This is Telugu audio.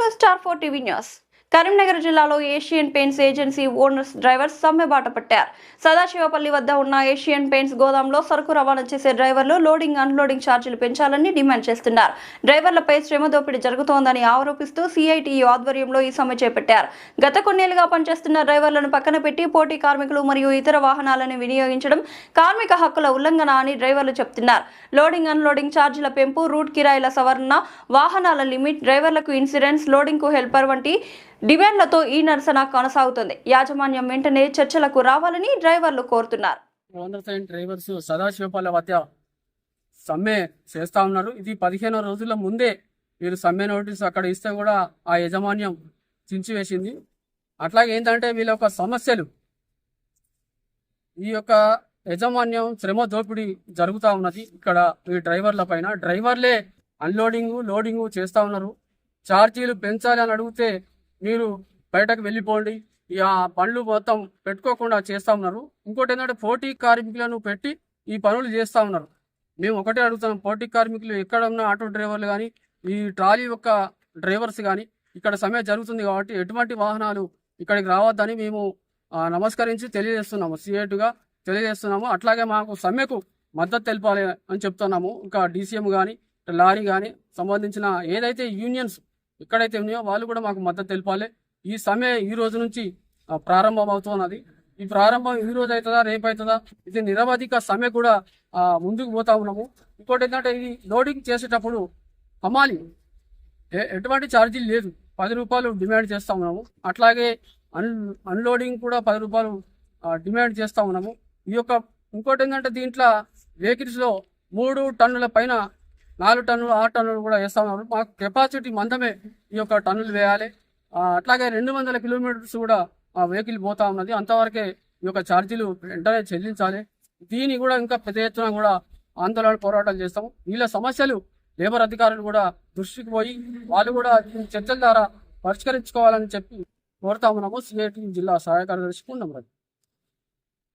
to Star 4 TV News. Karimnagar జిల్లాలో Asian Paints agency owners drivers సమ్మె బాట పట్టారు. సదాశివపల్లి వద్ద ఉన్న ఏషియన్ పెయింట్స్ గోదాంలో సరుకు రవాణా చేసే డ్రైవర్లు లోడింగ్ అన్లోడింగ్ ఛార్జీలు పెంచాలని డిమాండ్ చేస్తున్నారు. డ్రైవర్లపై శ్రమ దోపిడీ జరుగుతోందని ఆరోపిస్తూ సిఐటియు ఆధ్వర్యంలో ఈ సమ్మె చేపట్టారు. గత కొన్నేళ్ళుగా పనిచేస్తున్న డ్రైవర్లను పక్కన పెట్టి పోటీ కార్మికులు మరియు ఇతర వాహనాలను వినియోగించడం కార్మిక హక్కుల ఉల్లంఘన అని డ్రైవర్లు చెప్తున్నారు. లోడింగ్ అన్లోడింగ్ ఛార్జీల పెంపు రూట్ కిరాయిల సవరణ వాహనాల లిమిట్ డ్రైవర్లకు ఇన్సూరెన్స్ లోడింగ్కు హెల్పర్ వంటి డిమాండ్లతో ఈ నిరసన కొనసాగుతుంది. యాజమాన్యం వెంటనే చర్చలకు రావాలని డ్రైవర్లు కోరుతున్నారు. డ్రైవర్స్ సదాశివపల్లి వద్ద సమ్మె చేస్తా ఉన్నారు. ఇది పదిహేను రోజుల ముందే వీరు సమ్మె నోటీస్ అక్కడ ఇస్తే కూడా ఆ యాజమాన్యం చించివేసింది. అట్లాగే ఏంటంటే వీళ్ళ యొక్క సమస్యలు ఈ యొక్క యాజమాన్యం శ్రమ దోపిడీ జరుగుతూ ఉన్నది ఇక్కడ ఈ డ్రైవర్ల పైన. డ్రైవర్లే అన్లోడింగ్ లోడింగ్ చేస్తూ ఉన్నారు. ఛార్జీలు పెంచాలి అని అడిగితే మీరు బయటకు వెళ్ళిపోండి. ఇక పనులు మొత్తం పెట్టుకోకుండా చేస్తా ఉన్నారు. ఇంకోటి ఏంటంటే పోటీ కార్మికులను పెట్టి ఈ పనులు చేస్తా ఉన్నారు. మేము ఒకటే అడుగుతాం పోటీ కార్మికులు ఎక్కడ ఉన్న ఆటో డ్రైవర్లు కానీ ఈ ట్రాలీ యొక్క డ్రైవర్స్ కానీ ఇక్కడ సమ్మె జరుగుతుంది కాబట్టి ఎటువంటి వాహనాలు ఇక్కడికి రావద్దని మేము నమస్కరించి తెలియజేస్తున్నాము. సిఐటుగా తెలియజేస్తున్నాము. అట్లాగే మాకు సమ్మెకు మద్దతు తెలిపాలి అని చెప్తున్నాము. ఇంకా డీసీఎం కానీ లారీ కానీ సంబంధించిన ఏదైతే యూనియన్స్ ఎక్కడైతే ఉన్నాయో వాళ్ళు కూడా మాకు మద్దతు తెలపాలి. ఈ సమ్మె ఈ రోజు నుంచి ప్రారంభం అవుతున్నది ఈ ప్రారంభం ఈ రోజు అవుతుందా రేపు అవుతుందా? ఇది నిరవధిక సమ్మె కూడా ముందుకు పోతా ఉన్నాము. ఇంకోటి ఏంటంటే ఇది లోడింగ్ చేసేటప్పుడు అమ్మాలి ఎటువంటి ఛార్జీలు లేదు. పది రూపాయలు డిమాండ్ చేస్తూ ఉన్నాము. అట్లాగే అన్ అన్లోడింగ్ కూడా పది రూపాయలు డిమాండ్ చేస్తూ ఉన్నాము. ఈ యొక్క ఇంకోటి ఏంటంటే దీంట్లో వెహికల్స్లో మూడు టన్నుల పైన నాలుగు టన్నులు ఆరు టన్నులు కూడా వేస్తా ఉన్నారు మాకు కెపాసిటీ మందమే ఈ యొక్క టన్నులు వేయాలి. అట్లాగే రెండు వందల కిలోమీటర్స్ కూడా ఆ వెహికల్ పోతా ఉన్నది. అంతవరకే ఈ యొక్క ఛార్జీలు వెంటనే చెల్లించాలి. దీన్ని కూడా ఇంకా పెద్ద ఎత్తున కూడా ఆందోళన పోరాటాలు చేస్తాము. వీళ్ళ సమస్యలు లేబర్ అధికారులు కూడా దృష్టికి పోయి వాళ్ళు కూడా చర్చల ద్వారా పరిష్కరించుకోవాలని చెప్పి కోరుతా ఉన్నాము. సిఐటి జిల్లా సహాయ కార్యదర్శి ఉండమరాజు